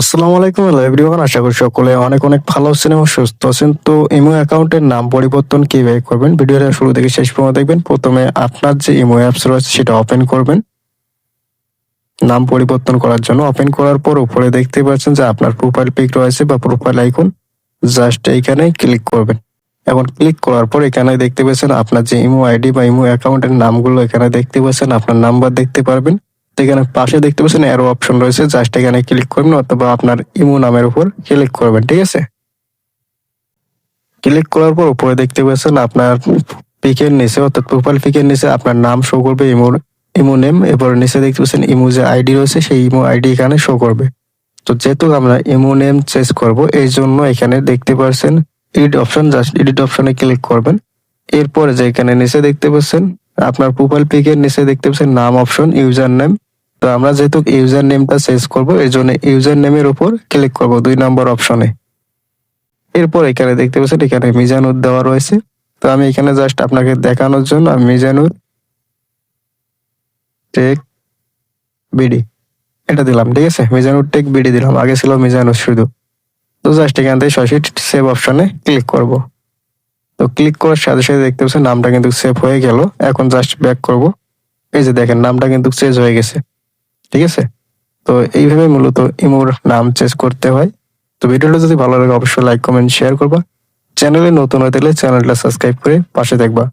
আসসালামু আলাইকুম এভরিওয়ান, আশা করি সকলে অনেক অনেক ভালো আছেন এবং সুস্থ আছেন। তো ইমো অ্যাকাউন্টের নাম পরিবর্তন কীভাবে করবেন? ভিডিওটা শুরু থেকে শেষ পর্যন্ত দেখবেন। প্রথমে আপনার যে ইমো অ্যাপস রয়েছে সেটা ওপেন করবেন। নাম পরিবর্তন করার জন্য ওপেন করার পর উপরে দেখতে পাচ্ছেন যে আপনার প্রোফাইল পিক রয়েছে বা প্রোফাইল আইকন জাস্ট এইখানে ক্লিক করবেন। এখন ক্লিক করার পর এখানে দেখতে পাচ্ছেন আপনার যে ইমো আইডি বা ইমো অ্যাকাউন্টের নামগুলো এখানে দেখতে পাচ্ছেন, আপনার নাম্বার দেখতে পারবেন। এখানে পাশে দেখতে পাচ্ছেন অ্যারো অপশন রয়েছে। জাস্ট এখানে ক্লিক করবেন অথবা আপনার ইমো নামের উপর ক্লিক করবেন, ঠিক আছে? ক্লিক করার পর উপরে দেখতে পাচ্ছেন আপনার পিকের নিচে, অর্থাৎ প্রোফাইল পিকের নিচে আপনার নাম শো করবে ইমোর ইমো নেম এরপর নিচে দেখতে পাচ্ছেন ইমো যে আইডি রয়েছে, সেই ইমো আইডি এখানে শো করবে। তো যেহেতু আমরা ইমো নেম চেঞ্জ করব, এই জন্য এখানে দেখতে পাচ্ছেন এডিট অপশন জাস্ট এডিট অপশনে ক্লিক করবেন। এরপরে যে এখানে নিচে দেখতে পাচ্ছেন, আপনার প্রোফাইল পিকের নিচে দেখতে পাচ্ছেন নাম অপশন ইউজার নেম তো আমরা যেহেতু ইউজার নেমটা চেঞ্জ করব, এই জন্য ইউজার নেমের উপর ক্লিক করব দুই নম্বর অপশনে এরপর এখানে দেখতে পাচ্ছেন, এখানে মিজানুর দেওয়া রয়েছে। তো আমি এখানে জাস্ট আপনাকে দেখানোর জন্য আমি মিজানুর টেক বিডি এটা দিলাম, ঠিক আছে? মিজানুর টেক বিডি দিলাম, আগে ছিল মিজানুর শুধু। তো জাস্ট এখান থেকে সরাসরি সেভ অপশনে ক্লিক করব। তো ক্লিক করার সাথে সাথে দেখতে পাচ্ছেন, নামটা কিন্তু সেভ হয়ে গেল। এখন জাস্ট ব্যাক করব। এই যে দেখেন, নামটা কিন্তু চেঞ্জ হয়ে গেছে। ঠিক আছে? তো এইভাবে মূলত ইমোর নাম চেঞ্জ করতে হয়। তো ভিডিওটা যদি ভালো লাগে, অবশ্যই লাইক কমেন্ট শেয়ার করবা। চ্যানেলে নতুন হয়ে থাকলে চ্যানেলটা সাবস্ক্রাইব করে পাশে থাকবা